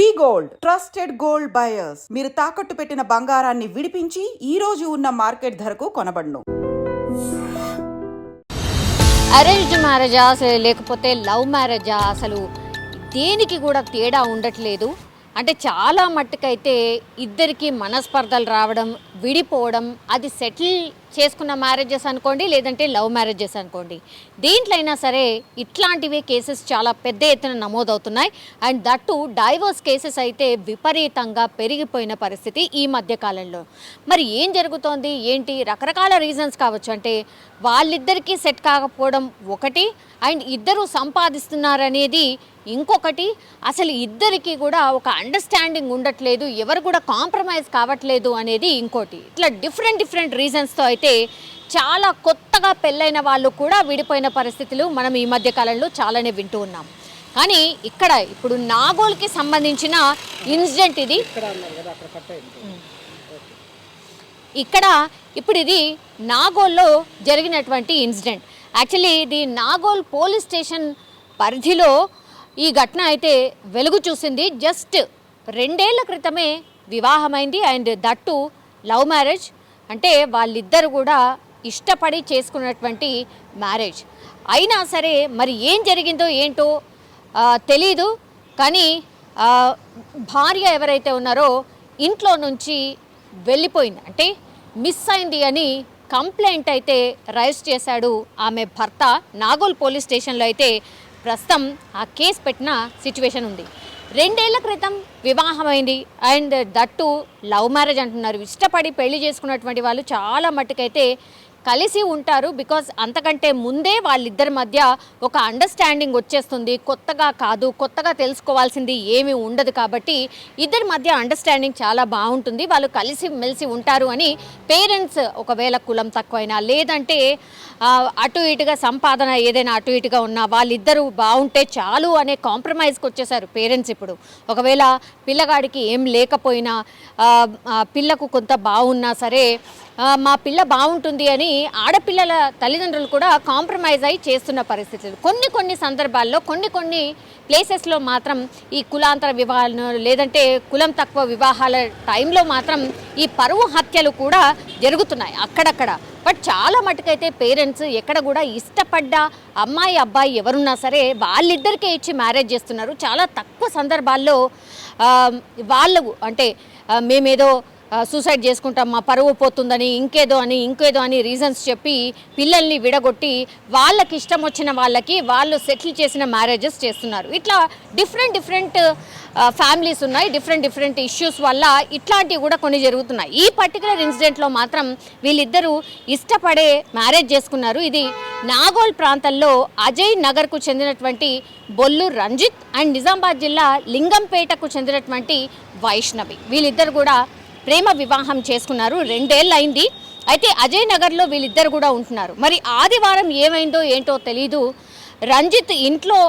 We gold trusted gold buyers. మీరు తాకట్టు పెట్టిన బంగారాన్ని విడిపించి ఈ రోజు ఉన్న మార్కెట్ ధరకు కొనబడను. అరేంజ్డ్ మ్యారేజా అసలు లేకపోతే లవ్ మ్యారేజా అసలు దేనికి కూడా తేడా ఉండట్లేదు. అంటే చాలా మట్టుకైతే ఇద్దరికి మనస్పర్ధలు రావడం విడిపోవడం అది సెటిల్ చేసుకున్న మ్యారేజెస్ అనుకోండి లేదంటే లవ్ మ్యారేజెస్ అనుకోండి. దేంట్లో అయినా సరే ఇట్లాంటివే కేసెస్ చాలా పెద్ద ఎత్తున నమోదవుతున్నాయి. అండ్ దట్టు డైవర్స్ కేసెస్ అయితే విపరీతంగా పెరిగిపోయిన పరిస్థితి ఈ మధ్య కాలంలో. మరి ఏం జరుగుతోంది? ఏంటి? రకరకాల రీజన్స్ కావచ్చు. అంటే వాళ్ళిద్దరికీ సెట్ కాకపోవడం ఒకటి. అండ్ ఇద్దరు సంపాదిస్తున్నారనేది ఇంకొకటి. అసలు ఇద్దరికి కూడా ఒక అండర్స్టాండింగ్ ఉండట్లేదు. ఎవరు కూడా కాంప్రమైజ్ కావట్లేదు అనేది ఇంకోటి. ఇట్లా డిఫరెంట్ డిఫరెంట్ రీజన్స్తో అయితే చాలా కొత్తగా పెళ్ళైన వాళ్ళు కూడా విడిపోయిన పరిస్థితులు మనం ఈ మధ్య కాలంలో చాలానే వింటూ ఉన్నాం. కానీ ఇక్కడ ఇప్పుడు నాగోల్కి సంబంధించిన ఇన్సిడెంట్ ఇది. ఇక్కడ ఇప్పుడు ఇది నాగోల్లో జరిగినటువంటి ఇన్సిడెంట్. యాక్చువల్లీ ఇది నాగోల్ పోలీస్ స్టేషన్ పరిధిలో ఈ ఘటన అయితే వెలుగు చూసింది. జస్ట్ రెండేళ్ళ క్రితమే వివాహమైంది అండ్ దట్టు లవ్ మ్యారేజ్ అంటే వాళ్ళిద్దరు కూడా ఇష్టపడి చేసుకున్నటువంటి మ్యారేజ్. అయినా సరే మరి ఏం జరిగిందో ఏంటో తెలీదు. కానీ భార్య ఎవరైతే ఉన్నారో ఇంట్లో నుంచి వెళ్ళిపోయింది. అంటే మిస్ అయింది అని కంప్లైంట్ అయితే రైజ్ చేశాడు ఆమె భర్త. నాగోల్ పోలీస్ స్టేషన్లో అయితే ప్రస్తుతం ఆ కేసు పెట్టిన సిచ్యువేషన్ ఉంది. రెండేళ్ళ క్రితం వివాహమైంది. అండ్ దట్టు లవ్ మ్యారేజ్ అంటున్నారు. ఇష్టపడి పెళ్ళి చేసుకున్నటువంటి వాళ్ళు చాలా మట్టుకైతే కలిసి ఉంటారు బికాజ్ అంతకంటే ముందే వాళ్ళిద్దరి మధ్య ఒక అండర్స్టాండింగ్ వచ్చేస్తుంది. కొత్తగా కాదు కొత్తగా తెలుసుకోవాల్సింది ఏమీ ఉండదు కాబట్టి ఇద్దరి మధ్య అండర్స్టాండింగ్ చాలా బాగుంటుంది. వాళ్ళు కలిసి మెలిసి ఉంటారు అని పేరెంట్స్ ఒకవేళ కులం తక్కువైనా లేదంటే అటు ఇటుగా సంపాదన ఏదైనా అటు ఇటుగా ఉన్నా వాళ్ళిద్దరూ బాగుంటే చాలు అనే కాంప్రమైజ్కి వచ్చేసారు పేరెంట్స్ ఇప్పుడు. ఒకవేళ పిల్లగాడికి ఏం లేకపోయినా పిల్లకు కొంత బాగున్నా సరే మా పిల్ల బాగుంటుంది అని ఆడపిల్లల తల్లిదండ్రులు కూడా కాంప్రమైజ్ అయి చేస్తున్న పరిస్థితులు. కొన్ని కొన్ని సందర్భాల్లో కొన్ని కొన్ని ప్లేసెస్లో మాత్రం ఈ కులాంతర వివాహాలను లేదంటే కులం తక్కువ వివాహాల టైంలో మాత్రం ఈ పరువు హత్యలు కూడా జరుగుతున్నాయి అక్కడక్కడ. బట్ చాలా మటుకైతే పేరెంట్స్ ఎక్కడ కూడా ఇష్టపడ్డ అమ్మాయి అబ్బాయి ఎవరున్నా సరే వాళ్ళిద్దరికే ఇచ్చి మ్యారేజ్ చేస్తున్నారు. చాలా తక్కువ సందర్భాల్లో వాళ్ళు అంటే మేమేదో సూసైడ్ చేసుకుంటాం మా పరువు పోతుందని ఇంకేదో అని ఇంకేదో అని రీజన్స్ చెప్పి పిల్లల్ని విడగొట్టి వాళ్ళకి ఇష్టం వచ్చిన వాళ్ళకి వాళ్ళు సెటిల్ చేసిన మ్యారేజెస్ చేస్తున్నారు. ఇట్లా డిఫరెంట్ డిఫరెంట్ ఫ్యామిలీస్ ఉన్నాయి డిఫరెంట్ డిఫరెంట్ ఇష్యూస్ వల్ల ఇట్లాంటివి కూడా కొన్ని జరుగుతున్నాయి. ఈ పర్టికులర్ ఇన్సిడెంట్లో మాత్రం వీళ్ళిద్దరూ ఇష్టపడే మ్యారేజ్ చేసుకున్నారు. ఇది నాగోల్ ప్రాంతంలో అజయ్ నగర్కు చెందినటువంటి బొల్లు రంజిత్ అండ్ నిజామాబాద్ జిల్లా లింగంపేటకు చెందినటువంటి వైష్ణవి. వీళ్ళిద్దరు కూడా ప్రేమ వివాహం చేసుకున్నారు. రెండేళ్ళు అయింది అయితే అజయ్ నగర్లో వీళ్ళిద్దరు కూడా ఉంటున్నారు. మరి ఆదివారం ఏమైందో ఏంటో తెలీదు. రంజిత్ ఇంట్లో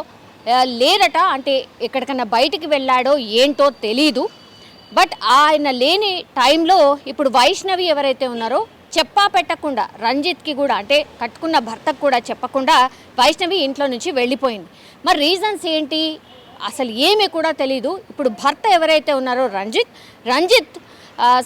లేరట. అంటే ఎక్కడికన్నా బయటికి వెళ్ళాడో ఏంటో తెలీదు. బట్ ఆయన లేని టైంలో ఇప్పుడు వైష్ణవి ఎవరైతే ఉన్నారో చెప్పా పెట్టకుండా రంజిత్కి కూడా అంటే కట్టుకున్న భర్తకు కూడా చెప్పకుండా వైష్ణవి ఇంట్లో నుంచి వెళ్ళిపోయింది. మరి రీజన్స్ ఏంటి? అసలు ఏమీ కూడా తెలీదు. ఇప్పుడు భర్త ఎవరైతే ఉన్నారో రంజిత్ రంజిత్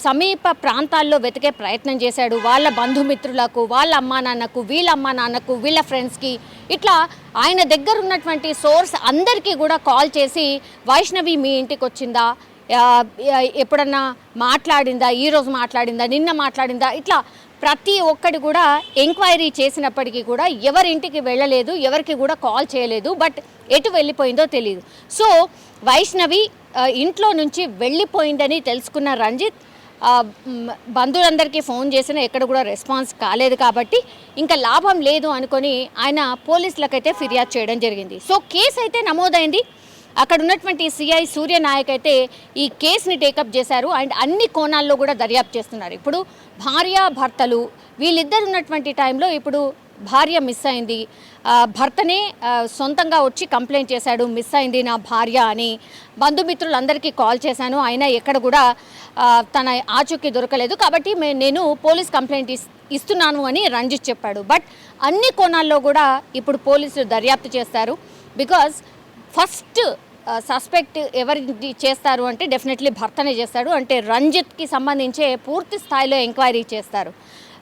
సమీప ప్రాంతాల్లో వెతికే ప్రయత్నం చేశాడు. వాళ్ళ బంధుమిత్రులకు వాళ్ళ అమ్మా నాన్నకు వీళ్ళ అమ్మా నాన్నకు వీళ్ళ ఫ్రెండ్స్కి. ఇట్లా ఆయన దగ్గర ఉన్నటువంటి సోర్స్ అందరికీ కూడా కాల్ చేసి వైష్ణవి మీ ఇంటికి వచ్చిందా? ఎప్పుడన్నా మాట్లాడిందా? ఈరోజు మాట్లాడిందా? నిన్న మాట్లాడిందా? ఇట్లా ప్రతి ఒక్కటి కూడా ఎంక్వైరీ చేసినప్పటికీ కూడా ఎవరింటికి వెళ్ళలేదు ఎవరికి కూడా కాల్ చేయలేదు. బట్ ఎటు వెళ్ళిపోయిందో తెలియదు సో వైష్ణవి ఇంట్లో నుంచి వెళ్ళిపోయిందని తెలుసుకున్న రంజిత్ బంధువులందరికీ ఫోన్ చేసినా ఎక్కడ కూడా రెస్పాన్స్ కాలేదు కాబట్టి ఇంకా లాభం లేదు అనుకొని ఆయన పోలీసులకైతే ఫిర్యాదు చేయడం జరిగింది. సో కేసు అయితే నమోదైంది. అక్కడ ఉన్నటువంటి సిఐ సూర్యనాయక్ అయితే ఈ కేసుని టేకప్ చేశారు అండ్ అన్ని కోణాల్లో కూడా దర్యాప్తు చేస్తున్నారు. ఇప్పుడు భార్య భర్తలు వీళ్ళిద్దరు ఉన్నటువంటి టైంలో ఇప్పుడు భార్య మిస్ అయింది. భర్తనే సొంతంగా వచ్చి కంప్లైంట్ చేశాడు మిస్ అయింది నా భార్య అని బంధుమిత్రులందరికీ కాల్ చేశాను. అయినా ఎక్కడ కూడా తన ఆచూకీ దొరకలేదు. కాబట్టి మే- నేను పోలీస్ కంప్లైంట్ ఇస్ ఇస్తున్నాను అని రంజిత్ చెప్పాడు. బట్ అన్ని కోణాల్లో కూడా ఇప్పుడు పోలీసులు దర్యాప్తు చేస్తారు. బికాజ్ ఫస్ట్ సస్పెక్ట్ ఎవరి చేస్తారు అంటే డెఫినెట్లీ భర్తనే చేస్తాడు. అంటే రంజిత్కి సంబంధించే పూర్తి స్థాయిలో ఎంక్వైరీ చేస్తారు.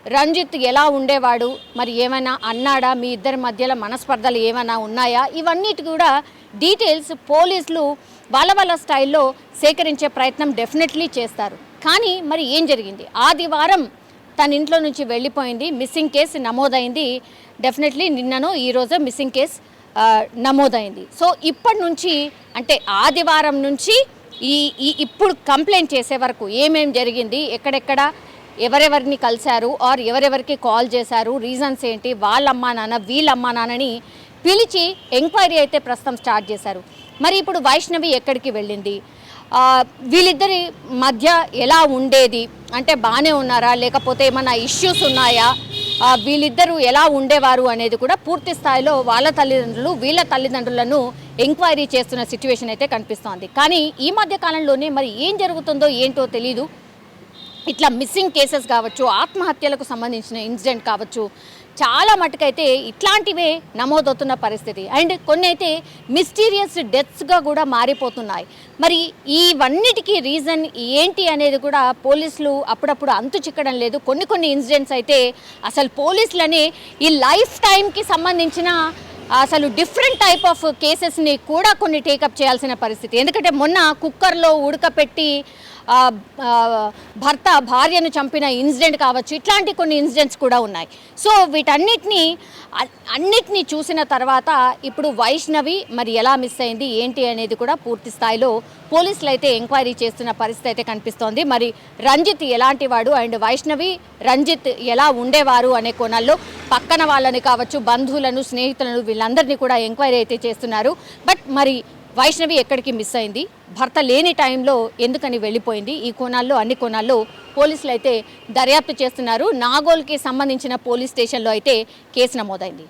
రంజిత్ ఎలా ఉండేవాడు? మరి ఏమైనా అన్నాడా? మీ ఇద్దరి మధ్యలో మనస్పర్ధలు ఏమైనా ఉన్నాయా? ఇవన్నిటి కూడా డీటెయిల్స్ పోలీసులు వాళ్ళ వాళ్ళ స్టైల్లో సేకరించే ప్రయత్నం డెఫినెట్లీ చేస్తారు. కానీ మరి ఏం జరిగింది? ఆదివారం తన ఇంట్లో నుంచి వెళ్ళిపోయింది. మిస్సింగ్ కేసు నమోదైంది. డెఫినెట్లీ నిన్నను ఈరోజు మిస్సింగ్ కేసు నమోదైంది. సో ఇప్పటి నుంచి అంటే ఆదివారం నుంచి ఈ ఈ ఇప్పుడు కంప్లైంట్ చేసే వరకు ఏమేం జరిగింది? ఎక్కడెక్కడ ఎవరెవరిని కలిశారు ఆర్ ఎవరెవరికి కాల్ చేశారు రీజన్స్ ఏంటి వాళ్ళ అమ్మా నాన్న వీళ్ళ అమ్మా నాన్నని పిలిచి ఎంక్వైరీ అయితే ప్రస్తుతం స్టార్ట్ చేశారు. మరి ఇప్పుడు వైష్ణవి ఎక్కడికి వెళ్ళింది? వీళ్ళిద్దరి మధ్య ఎలా ఉండేది? అంటే బాగానే ఉన్నారా? లేకపోతే ఏమైనా ఇష్యూస్ ఉన్నాయా? వీళ్ళిద్దరూ ఎలా ఉండేవారు అనేది కూడా పూర్తి స్థాయిలో వాళ్ళ తల్లిదండ్రులు వీళ్ళ తల్లిదండ్రులను ఎంక్వైరీ చేస్తున్న సిచ్యువేషన్ అయితే కనిపిస్తోంది. కానీ ఈ మధ్య కాలంలోనే మరి ఏం జరుగుతుందో ఏంటో తెలీదు. ఇట్లా మిస్సింగ్ కేసెస్ కావచ్చు ఆత్మహత్యలకు సంబంధించిన ఇన్సిడెంట్ కావచ్చు చాలా మటుకైతే ఇట్లాంటివే నమోదవుతున్న పరిస్థితి. అండ్ కొన్ని అయితే మిస్టీరియస్ డెత్స్గా కూడా మారిపోతున్నాయి. మరి ఇవన్నిటికీ రీజన్ ఏంటి అనేది కూడా పోలీసులు అప్పుడప్పుడు అంతు చిక్కడం లేదు. కొన్ని కొన్ని ఇన్సిడెంట్స్ అయితే అసలు పోలీసులని ఈ లైఫ్ టైంకి సంబంధించిన అసలు డిఫరెంట్ టైప్ ఆఫ్ కేసెస్ని కూడా కొన్ని టేకప్ చేయాల్సిన పరిస్థితి. ఎందుకంటే మొన్న కుక్కర్లో ఉడకపెట్టి భర్త భార్యను చంపిన ఇన్సిడెంట్ కావచ్చు ఇట్లాంటి కొన్ని ఇన్సిడెంట్స్ కూడా ఉన్నాయి. సో వీటన్నిటిని అన్నిటినీ చూసిన తర్వాత ఇప్పుడు వైష్ణవి మరి ఎలా మిస్ అయింది ఏంటి అనేది కూడా పూర్తి స్థాయిలో పోలీసులు అయితే ఎంక్వైరీ చేస్తున్న పరిస్థితి అయితే కనిపిస్తోంది. మరి రంజిత్ ఎలాంటి వాడు? అండ్ వైష్ణవి రంజిత్ ఎలా ఉండేవారు అనే కోణాల్లో పక్కన వాళ్ళని కావచ్చు బంధువులను స్నేహితులను వీళ్ళందరినీ కూడా ఎంక్వైరీ అయితే చేస్తున్నారు. బట్ మరి వైష్ణవి ఎక్కడికి మిస్ అయింది? భర్త లేని టైంలో ఎందుకని వెళ్ళిపోయింది? ఈ కోణాల్లో అన్ని కోణాల్లో పోలీసులు అయితే దర్యాప్తు చేస్తున్నారు. నాగోల్కి సంబంధించిన పోలీస్ స్టేషన్లో అయితే కేసు నమోదైంది.